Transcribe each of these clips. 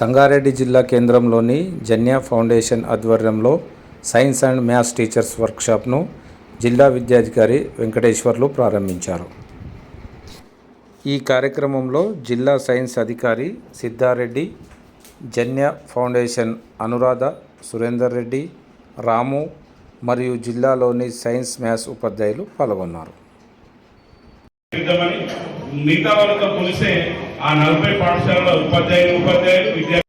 సంగారెడ్డి జిల్లా కేంద్రంలోని జన్య ఫౌండేషన్ ఆధ్వర్యంలో సైన్స్ అండ్ మ్యాథ్స్ టీచర్స్ వర్క్షాప్ను జిల్లా విద్యాధికారి వెంకటేశ్వర్లు ప్రారంభించారు. ఈ కార్యక్రమంలో జిల్లా సైన్స్ అధికారి సిద్ధారెడ్డి జన్య ఫౌండేషన్ అనురాధ సురేందర్ రెడ్డి రాము మరియు జిల్లాలోని సైన్స్ మ్యాథ్స్ ఉపాధ్యాయులు పాల్గొన్నారు. మిగతా వాళ్ళతో పోలిస్తే ఆ నలభై పాఠశాలలో ఉపాధ్యాయులు ఉపాధ్యాయులు విద్యార్థులు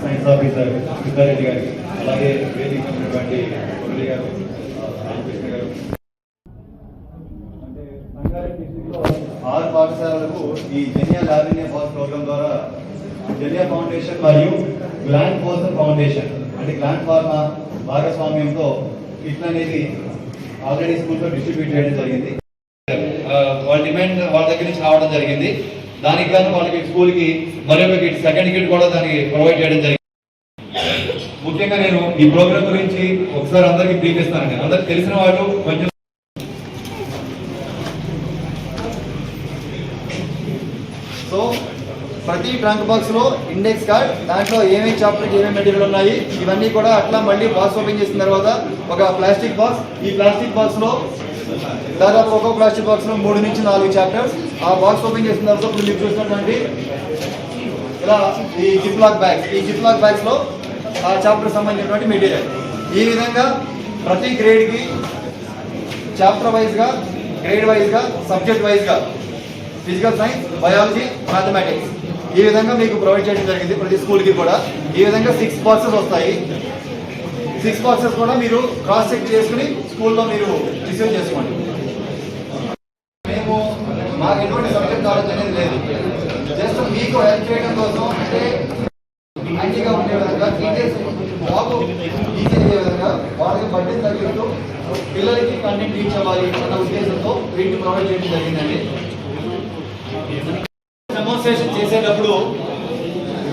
సైన్స్ ఆఫీసర్ సిద్ధారెడ్డి గారికి అలాగే వేదిక ఉన్నటువంటి మురళి గారు రామకృష్ణ గారు. అంటే సంగారెడ్డి డిస్ట్రిక్ట్లో ఆరు పాఠశాలలకు ఈ జన్య లావిన్య ఫాస్ ప్రోగ్రామ్ ద్వారా జనియా ఫౌండేషన్ మరియు గ్లాండ్ ఫోర్సన్ ఫౌండేషన్ అంటే గ్లాండ్ ఫార్మా భాగస్వామ్యంతో కిట్ అనేది ఆల్రెడీ స్కూల్లో డిస్ట్రిబ్యూట్ చేయడం జరిగింది. వాళ్ళ డిమాండ్ వాళ్ళ దగ్గర నుంచి రావడం జరిగింది. దానికి గాను వాళ్ళకి స్కూల్కి మరొక కిట్ సెకండ్ కిట్ కూడా దానికి ప్రొవైడ్ చేయడం జరిగింది. ముఖ్యంగా నేను ఈ ప్రోగ్రామ్ గురించి ఒకసారి అందరికీ బ్రీఫ్ ఇస్తానండి అందరికి తెలిసిన వాళ్ళు కొంచెం సో ప్రతి ట్రంక్ బాక్స్లో ఇండెక్స్ కార్డ్ దాంట్లో ఏమేమి చాప్టర్ ఏమేమి మెటీరియల్ ఉన్నాయి ఇవన్నీ కూడా అట్లా మళ్ళీ బాక్స్ ఓపెన్ చేసిన తర్వాత ఒక ప్లాస్టిక్ బాక్స్ ఈ ప్లాస్టిక్ బాక్స్లో దాదాపు ఒక్కొక్క ప్లాస్టిక్ బాక్స్లో మూడు నుంచి నాలుగు చాప్టర్స్ ఆ బాక్స్ ఓపెన్ చేసిన తర్వాత ఇప్పుడు మీరు చూసినటువంటి ఇలా ఈ జిప్ లాక్ బ్యాగ్స్ ఈ జిప్ లాక్ బ్యాగ్స్లో ఆ చాప్టర్ సంబంధించినటువంటి మెటీరియల్ ఈ విధంగా ప్రతి గ్రేడ్కి చాప్టర్ వైజ్గా గ్రేడ్ వైజ్గా సబ్జెక్ట్ వైజ్గా ఫిజికల్ సైన్స్ బయాలజీ మ్యాథమెటిక్స్ ఈ విధంగా మీకు ప్రొవైడ్ చేయడం జరిగింది ప్రతి స్కూల్కి కూడా. ఈ విధంగా సిక్స్ బాక్సెస్ వస్తాయి. సిక్స్ బాక్సెస్ కూడా మీరు క్రాస్ చెక్ చేసుకుని స్కూల్లో మీరు రిసీవ్ చేసుకోండి. మేము మాకు ఎటువంటి సబ్జెక్ట్ నాలెడ్జ్ అనేది లేదు. జస్ట్ మీకు హెల్ప్ చేయడం కోసం అంటే మంచిగా ఉండే విధంగా టీచర్స్ బాబు ఈజీ అయ్యే విధంగా వాళ్ళకి బడ్జెట్ తగ్గిస్తూ పిల్లలకి కంటెంట్ రీచ్ అవ్వాలి అన్న ఉద్దేశంతో వీటిని ప్రొవైడ్ చేయడం జరిగిందండి. డెమోన్స్ట్రేషన్ చేసేటప్పుడు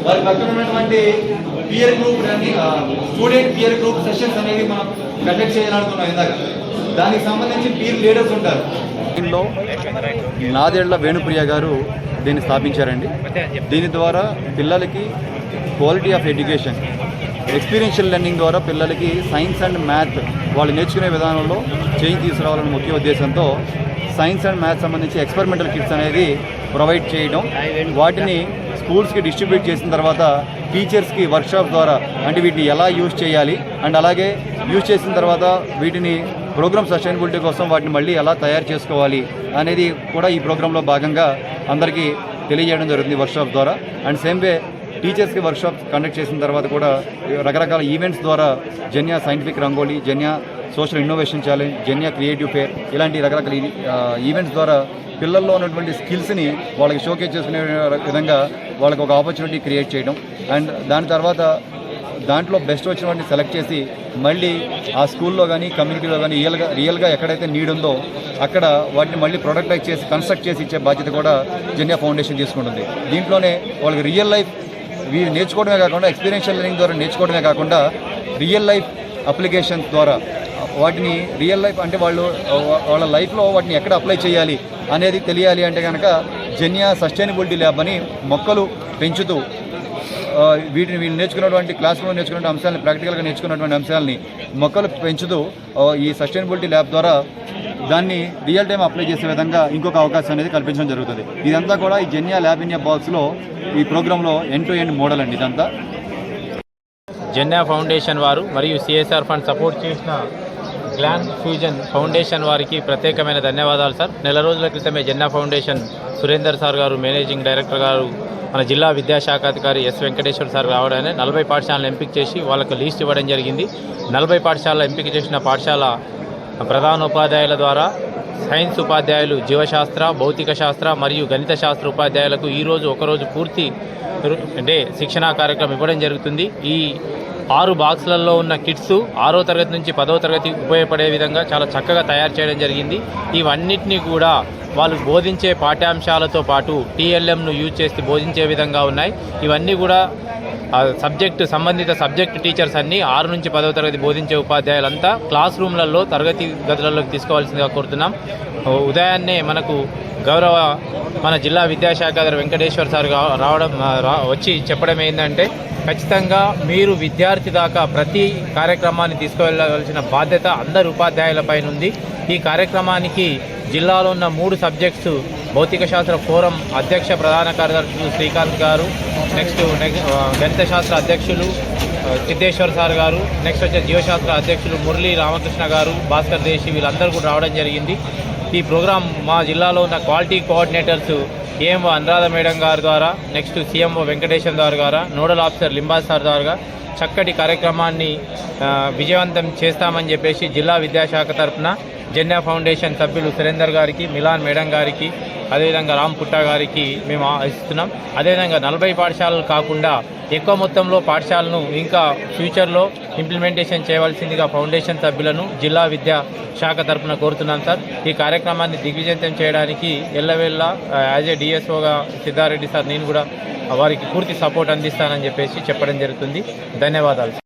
వారి పక్కన ఉన్నటువంటి peer group student peer group sessions అనేవి మనం కండక్ట్ చేయాలనుకున్నాం ఇందాక. దానికి సంబంధించి పీర్ లీడర్స్ ఉంటారు. దీనిలో నాదేళ్ళ వేణుప్రియ గారు దీన్ని స్థాపించారండి. దీని ద్వారా పిల్లలకి quality of education experiential learning ద్వారా పిల్లలకి సైన్స్ అండ్ మ్యాథ్ వాళ్ళు నేర్చుకునే విధానంలో చేంజ్ తీసుకురావాలని ముఖ్య ఉద్దేశంతో సైన్స్ అండ్ మ్యాథ్స్ సంబంధించి ఎక్స్పెరిమెంటల్ కిట్స్ అనేది ప్రొవైడ్ చేయడం వాటిని స్కూల్స్కి డిస్ట్రిబ్యూట్ చేసిన తర్వాత టీచర్స్కి వర్క్షాప్ ద్వారా అంటే వీటిని ఎలా యూజ్ చేయాలి అండ్ అలాగే యూజ్ చేసిన తర్వాత వీటిని ప్రోగ్రామ్ సస్టైనబిలిటీ కోసం వాటిని మళ్ళీ ఎలా తయారు చేసుకోవాలి అనేది కూడా ఈ ప్రోగ్రాంలో భాగంగా అందరికీ తెలియజేయడం జరుగుతుంది వర్క్షాప్ ద్వారా. అండ్ సేమ్ వే టీచర్స్కి వర్క్షాప్ కండక్ట్ చేసిన తర్వాత కూడా రకరకాల ఈవెంట్స్ ద్వారా Janya scientific rangoli Janya social innovation challenge Janya creative fair ఇలాంటి రకరకాల ఈవెంట్స్ ద్వారా పిల్లల్లో ఉన్నటువంటి స్కిల్స్ని వాళ్ళకి షోకేజ్ చేసుకునే విధంగా వాళ్ళకి ఒక ఆపర్చునిటీ క్రియేట్ చేయడం. అండ్ దాని తర్వాత దాంట్లో బెస్ట్ వచ్చిన వాటిని సెలెక్ట్ చేసి మళ్ళీ ఆ స్కూల్లో కానీ కమ్యూనిటీలో కానీ రియల్గా రియల్గా ఎక్కడైతే నీడ్ ఉందో అక్కడ వాటిని మళ్ళీ ప్రొడక్టైజ్ చేసి కన్స్ట్రక్ట్ చేసి ఇచ్చే బాధ్యత కూడా జన్యా ఫౌండేషన్ తీసుకుంటుంది. దీంట్లోనే వాళ్ళకి రియల్ లైఫ్ వీరు నేర్చుకోవడమే కాకుండా ఎక్స్పీరియన్షియల్ లెర్నింగ్ ద్వారా నేర్చుకోవడమే కాకుండా రియల్ లైఫ్ అప్లికేషన్స్ ద్వారా వాటిని రియల్ లైఫ్ అంటే వాళ్ళు వాళ్ళ లైఫ్లో వాటిని ఎక్కడ అప్లై చేయాలి అనేది తెలియాలి అంటే కనుక జన్యా సస్టైనబిలిటీ ల్యాబ్ అని మొక్కలు పెంచుతూ వీటిని వీళ్ళు నేర్చుకున్నటువంటి క్లాస్ రూమ్లో నేర్చుకున్న అంశాలని ప్రాక్టికల్గా నేర్చుకున్నటువంటి అంశాలని మొక్కలు పెంచుతూ ఈ సస్టైనబిలిటీ ల్యాబ్ ద్వారా దాన్ని రియల్ టైం అప్లై చేసే విధంగా ఇంకొక అవకాశం అనేది కల్పించడం జరుగుతుంది. ఇదంతా కూడా ఈ జెన్యా ల్యాబ్ ఇండియా బాక్స్లో ఈ ప్రోగ్రాంలో ఎండ్ టు ఎండ్ మోడల్ అండి ఇదంతా. జెన్యా ఫౌండేషన్ వారు మరియు సిఎస్ఆర్ ఫండ్ సపోర్ట్ చేసిన గ్లాన్ ఫ్యూజన్ ఫౌండేషన్ వారికి ప్రత్యేకమైన ధన్యవాదాలు సార్. నెల రోజుల క్రితమే జెన్నా ఫౌండేషన్ సురేందర్ సార్ గారు మేనేజింగ్ డైరెక్టర్ గారు మన జిల్లా విద్యాశాఖ అధికారి ఎస్ వెంకటేశ్వర సార్ రావడానే నలభై పాఠశాలను ఎంపిక చేసి వాళ్ళకు లీస్ట్ ఇవ్వడం జరిగింది. నలభై పాఠశాల ఎంపిక చేసిన పాఠశాల ప్రధానోపాధ్యాయుల ద్వారా సైన్స్ ఉపాధ్యాయులు జీవశాస్త్ర భౌతిక శాస్త్ర మరియు గణిత శాస్త్ర ఉపాధ్యాయులకు ఈరోజు ఒకరోజు పూర్తి డే శిక్షణా కార్యక్రమం ఇవ్వడం జరుగుతుంది. ఈ ఆరు బాక్సులలో ఉన్న కిట్స్ ఆరో తరగతి నుంచి పదవ తరగతి ఉపయోగపడే విధంగా చాలా చక్కగా తయారు చేయడం జరిగింది. ఇవన్నిటినీ కూడా వాళ్ళు బోధించే పాఠ్యాంశాలతో పాటు టీఎల్ఎంను యూజ్ చేసి బోధించే విధంగా ఉన్నాయి. ఇవన్నీ కూడా ఆ సబ్జెక్టు సంబంధిత సబ్జెక్టు టీచర్స్ అన్ని ఆరు నుంచి పదవ తరగతి బోధించే ఉపాధ్యాయులంతా క్లాస్ రూమ్లలో తరగతి గదులలోకి తీసుకోవాల్సిందిగా కోరుతున్నాం. ఉదయాన్నే మనకు గౌరవ మన జిల్లా విద్యాశాఖ వెంకటేశ్వర వెంకటేశ్వర్ సార్ రావడం రా వచ్చి చెప్పడం ఏంటంటే ఖచ్చితంగా మీరు విద్యార్థి దాకా ప్రతి కార్యక్రమాన్ని తీసుకువెళ్ళవలసిన బాధ్యత అందరు ఉపాధ్యాయులపైన ఉంది. ఈ కార్యక్రమానికి జిల్లాలో ఉన్న మూడు సబ్జెక్ట్స్ భౌతిక శాస్త్ర ఫోరం అధ్యక్ష ప్రధాన కార్యదర్శులు శ్రీకాంత్ గారు నెక్స్ట్ నెక్- గణిత శాస్త్ర అధ్యక్షులు ఆ, సిద్ధేశ్వర్ సార్ గారు నెక్స్ట్ వచ్చే జీవశాస్త్ర అధ్యక్షులు మురళీ రామకృష్ణ గారు భాస్కర్ దేశి వీళ్ళందరూ కూడా రావడం జరిగింది. ఈ ప్రోగ్రాం మా జిల్లాలో ఉన్న quality coordinators AMO Anuradha madam గారి ద్వారా నెక్స్ట్ సీఎంఓ వెంకటేశ్వర గారు ద్వారా నోడల్ ఆఫీసర్ లింబాజ్ సార్ ద్వారా చక్కటి కార్యక్రమాన్ని విజయవంతం చేస్తామని చెప్పేసి జిల్లా విద్యాశాఖ తరఫున జెన్నా ఫౌండేషన్ సభ్యులు సురేందర్ గారికి మిలాన్ మేడం గారికి అదేవిధంగా రామ్ పుట్టా గారికి మేము ఇస్తున్నాం అదేవిధంగా నలభై పాఠశాలలు కాకుండా ఎక్కువ మొత్తంలో పాఠశాలను ఇంకా ఫ్యూచర్లో ఇంప్లిమెంటేషన్ చేయవలసిందిగా ఫౌండేషన్ సభ్యులను జిల్లా విద్యా శాఖ తరఫున కోరుతున్నాం సార్. ఈ కార్యక్రమాన్ని దిగ్విజంతం చేయడానికి ఎల్లవేళ్ళ యాజ్ ఏ డిఎస్ఓగా సిద్ధారెడ్డి సార్ నేను కూడా వారికి పూర్తి సపోర్ట్ అందిస్తానని చెప్పేసి చెప్పడం జరుగుతుంది. ధన్యవాదాలు సార్.